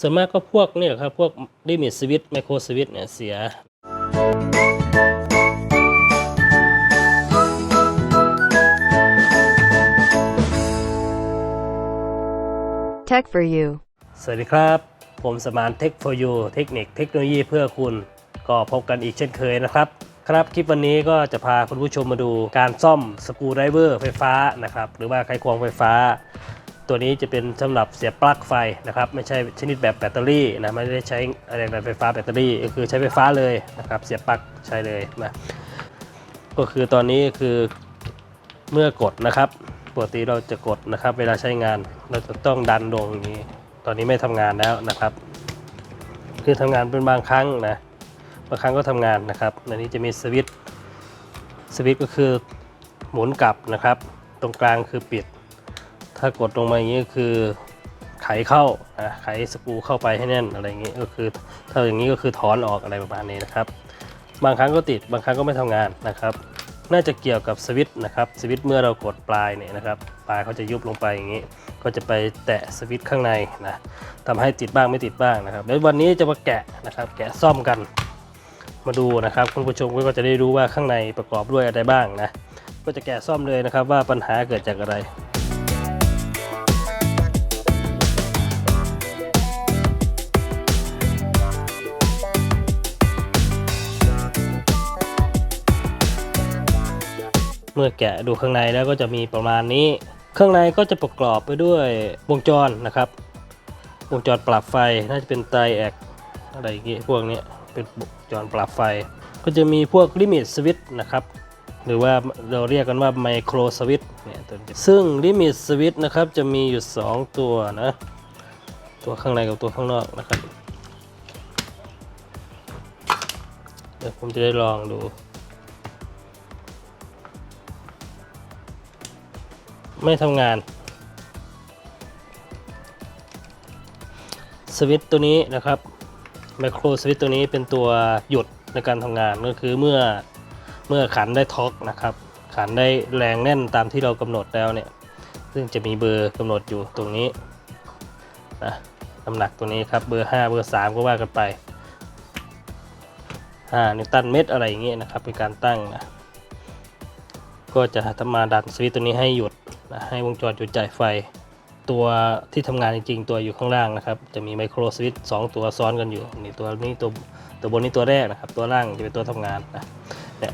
ส่วนมากก็พวกเนี่ยครับ พวกลิมิตสวิตไมโครสวิตเนี่ยเสีย Tech for you. สวัสดีครับ ผมสมานเทค for you เทคนิคเทคโนโลยีเพื่อคุณ ก็พบกันอีกเช่นเคยนะครับ ครับ คลิปวันนี้ก็จะพาคุณผู้ชมมาดูการซ่อมสกรูไดรเวอร์ไฟฟ้านะครับ หรือว่าไขควงไฟฟ้า ตัวนี้จะเป็นสำหรับเสียบปลั๊กไฟนะครับ ไม่ใช่ชนิดแบบแบตเตอรี่นะไม่ได้ใช้อะไรแบบไฟฟ้าแบตเตอรี่ก็คือใช้ไฟฟ้าเลยนะครับเสียบปลั๊กใช้เลยนะก็คือตอนนี้คือเมื่อกดนะครับปกติเราจะกดนะครับ เวลาใช้งานเราจะต้องดันลงอย่างนี้ ตอนนี้ไม่ทำงานแล้วนะครับ คือทำงานเป็นบางครั้งนะบางครั้งก็ทำงานนะครับในนี้จะมีสวิตช์สวิตช์ก็คือหมุนกลับนะครับ ตรงกลางคือปิด ถ้ากดลงมาอย่างนี้ก็คือไขเข้านะไขสกูเข้าไปให้แน่นอะไรอย่างนี้ก็คือถ้าอย่างนี้ก็คือถอนออกอะไรประมาณนี้นะครับ บางครั้งก็ติดบางครั้งก็ไม่ทำงานนะครับ น่าจะเกี่ยวกับสวิตช์นะครับสวิตช์เมื่อเรากดปลายเนี่ยนะครับปลายเขาจะยุบลงไปอย่างนี้ ก็จะไปแตะสวิตช์ข้างในนะทำให้ติดบ้างไม่ติดบ้างนะครับแล้ววันนี้จะมาแกะนะครับ แกะซ่อมกัน มาดูนะครับคุณผู้ชมก็จะได้รู้ว่าข้างในประกอบด้วยอะไรบ้างนะก็จะแกะซ่อมเลยนะครับว่าปัญหาเกิดจากอะไร มื่อแกะดูข้างในแล้วก็จะมีประมาณนี้ ข้างในก็จะประกอบไปด้วยวงจรนะครับ วงจรปรับไฟน่าจะเป็นไตรแอกอะไรอย่างงี้พวกนี้เป็นวงจรปรับไฟ ก็จะมีพวกลิมิตสวิตนะครับหรือว่าเราเรียกกันว่าไมโครสวิตเนี่ยตัวซึ่งลิมิตสวิตนะครับจะมีอยู่ 2 ตัวนะ ตัวข้างในกับตัวข้างนอกนะครับ เดี๋ยวผมจะได้ลองดู ไม่ทำงาน สวิตตัวนี้นะครับไมโครสวิตตัวนี้เป็นตัวหยุดในการทำงานก็คือเมื่อเมื่อขันได้ท็อกนะครับ ขันได้แรงแน่นตามที่เรากำหนดแล้วเนี่ย ซึ่งจะมีเบอร์กำหนดอยู่ตรงนี้นะน้ำหนักตัวนี้ครับเบอร์ 5 เบอร์ 3 ก็ว่ากันไป5นิวตันเมตรอะไรอย่างเงี้ยนะครับเป็นการตั้งนะก็จะทำมาดันสวิตตัวนี้ให้หยุด นะให้วงจรหยุดจ่ายไฟ ตัวที่ทำงานจริงๆ ตัวอยู่ข้างล่างนะครับ จะมีไมโครสวิตช์สองตัวซ้อนกันอยู่นี่ตัวนี้ตัวตัวบนนี้ตัวแรกนะครับ ตัวล่างจะเป็นตัวทำงานนะเนี่ย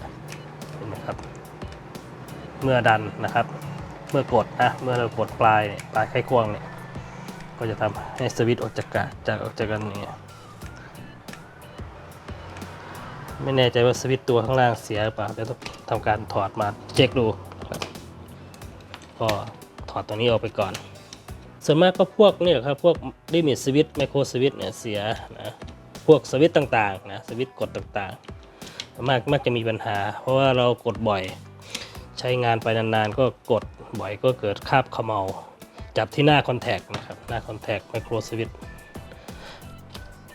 เห็นไหมครับ เมื่อดันนะครับ เมื่อกดนะเมื่อเรากดปลายเนี่ยปลายไขควงเนี่ยก็จะทำให้สวิตช์ออกจากกันจากออกจากกันนี่ไม่แน่ใจว่าสวิตช์ตัวข้างล่างเสียหรือเปล่าเดี๋ยวต้องทำการถอดมาเช็คดู ก็ถอดตัวนี้ออกไปก่อน ส่วนมากก็พวกนี่ยครับ พวกลิมิตสวิตไมโครสวิตเนี่ยเสียนะพวกสวิตต่างๆนะสวิตกดต่างๆ มากมักจะมีปัญหา เพราะว่าเรากดบ่อย ใช้งานไปนานๆ ก็กดบ่อยก็เกิดคาบขมเมาจับที่หน้าคอนแทคนะครับหน้าคอนแทคไมโครสวิต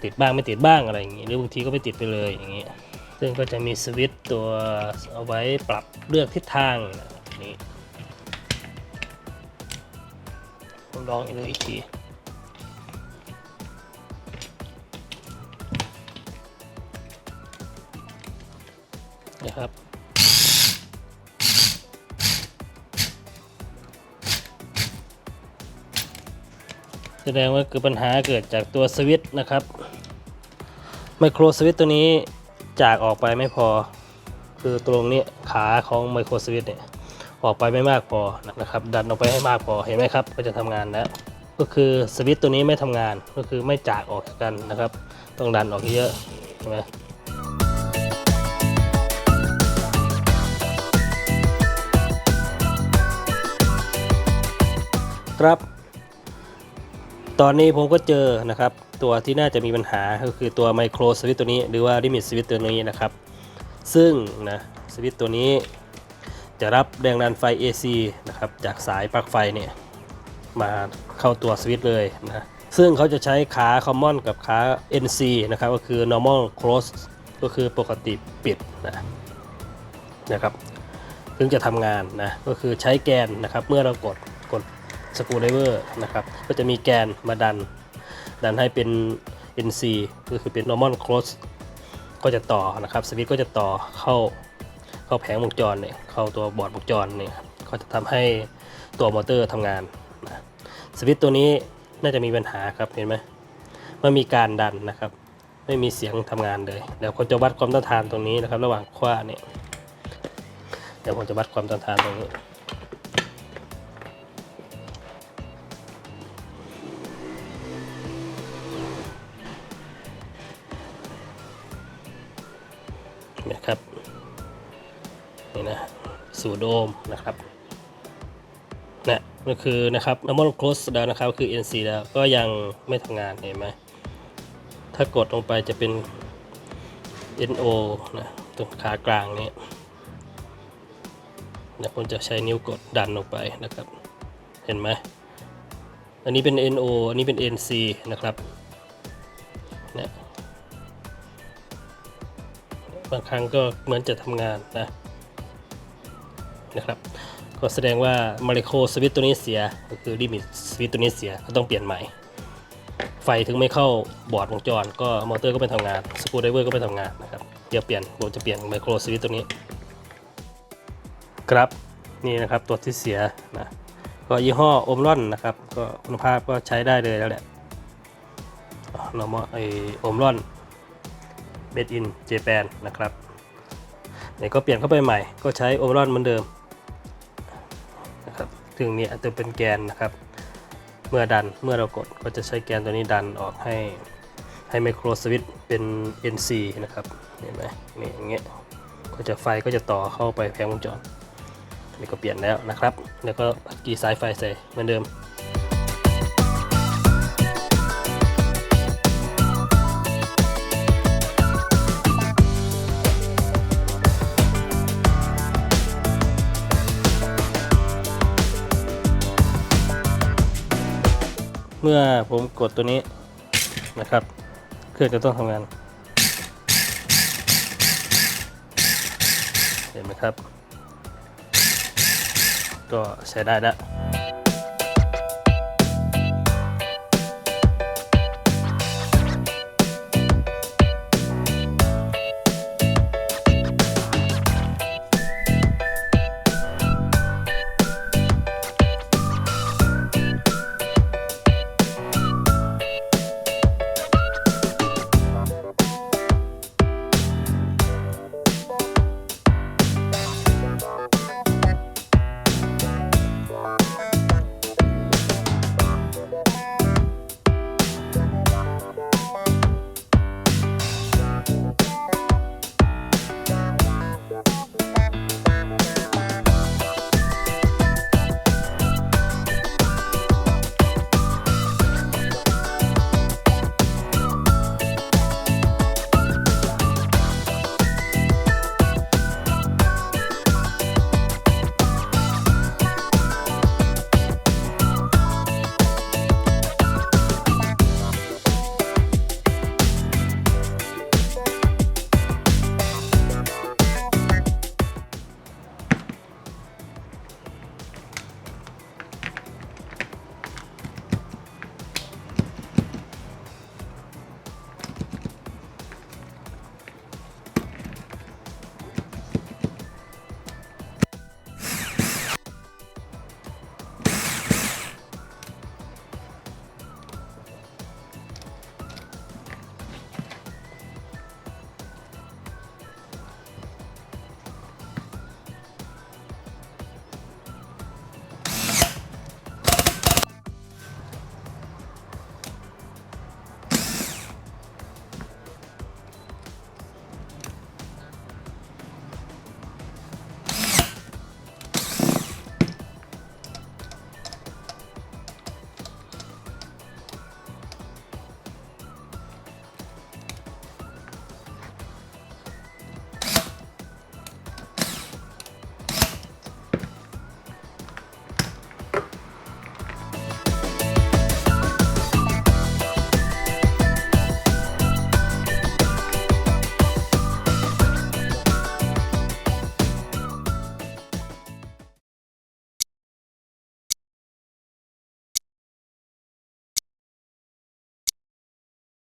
ติดบ้างไม่ติดบ้างอะไรอย่างงี้หรือบางทีก็ไม่ติดไปเลยอย่างงี้ซึ่งก็จะมีสวิตตัวเอาไว้ปรับเลือกทิศทางนี่ ลองอีกอีกทีนะครับแสดงว่าคือปัญหาเกิดจากตัวสวิตช์นะครับไมโครสวิตช์ตัวนี้จากออกไปไม่พอ คือตรงนี้ขาของไมโครสวิตช์เนี่ย ออกไปไม่มากพอนะครับ ดันออกไปให้มากพอเห็นไหมครับ ก็จะทำงานแล้ว ก็คือสวิตช์ตัวนี้ไม่ทำงานก็คือไม่จากออกกันนะครับ ต้องดันออกเยอะใช่ไหมครับ ตอนนี้ผมก็เจอนะครับ ตัวที่น่าจะมีปัญหาก็คือตัวไมโครสวิตตัวนี้หรือว่าลิมิตสวิตตัวนี้นะครับ ซึ่งนะสวิตตัวนี้ จะรับแรงดันไฟ AC นะครับจากสายปลั๊กไฟเนี่ยมาเข้าตัวสวิตช์เลยนะซึ่งเขาจะใช้ขา Common กับขา NC นะครับก็คือ normal close ก็คือปกติปิดนะนะครับถึงจะทำงานนะก็คือใช้แกนนะครับเมื่อเรากดกดสกูไดเวอร์นะครับก็จะมีแกนมาดัน ดันให้เป็น NC ก็คือเป็น normal close ก็จะต่อนะครับสวิตช์ก็จะต่อเข้า เข้าแผงวงจรเนี่ยเข้าตัวบอร์ดวงจรเนี่ยก็จะทำให้ตัวมอเตอร์ทำงานนะสวิตช์ตัวนี้น่าจะมีปัญหาครับเห็นไหมไม่มีการดันนะครับ ไม่มีเสียงทำงานเลยเดี๋ยวผมจะวัดความต้านทานตรงนี้นะครับ ระหว่างขว้าเนี่ยเดี๋ยวผมจะวัดความต้านทานตรงนี้นะครับ สูตรโอห์มนะครับนะก็คือนะครับ normal close แล้วนะครับคือ NC แล้วก็ยังไม่ทำงานเห็นไหมถ้ากดลงไปจะเป็น NO นะตรงขากลางนี้เดี๋ยวผมจะใช้นิ้วกดดันลงไปนะครับ เห็นไหมอันนี้เป็น NO อันนี้เป็น NC นะครับนี่บางครั้งก็เหมือนจะทำงานนะ นะครับ ก็แสดงว่ามาริโคสวิตตัวนี้เสีย ก็คือลิมิตสวิตตัวนี้เสีย ก็ต้องเปลี่ยนใหม่ ไฟถึงไม่เข้าบอร์ดวงจร ก็มอเตอร์ก็ไม่ทำงานสกูไดเวอร์ก็ไม่ทำงานนะครับ เดี๋ยวเปลี่ยน ผมจะเปลี่ยนไมโครสวิตตัวนี้ ครับ นี่นะครับตัวที่เสียนะ ก็ยี่ห้อโอมรอนนะครับ ก็คุณภาพก็ใช้ได้เลยแล้วแหละเรามาไอโอมรอน Made in Japan นะครับเนี่ยวก็เปลี่ยนเข้าไปใหม่ ก็ใช้โอเวอรอนเหมือนเดิม ถึงนี้จจะเป็นแกนนะครับ เมื่อดันเมื่อเรากดก็จะใช้แกนตัวนี้ดันออกให้ให้ไมโครสวิตเป็น NC นะครับเห็นไหมนี่อย่างเงี้ยก็จะไฟก็จะต่อเข้าไปแผงวงจรนี่ก็เปลี่ยนแล้วนะครับ แล้วก็กีสายไฟใส่เหมือนเดิม เมื่อผมกดตัวนี้นะครับ เครื่องจะต้องทำงาน เห็นไหมครับ ก็ใช้ได้แล้ว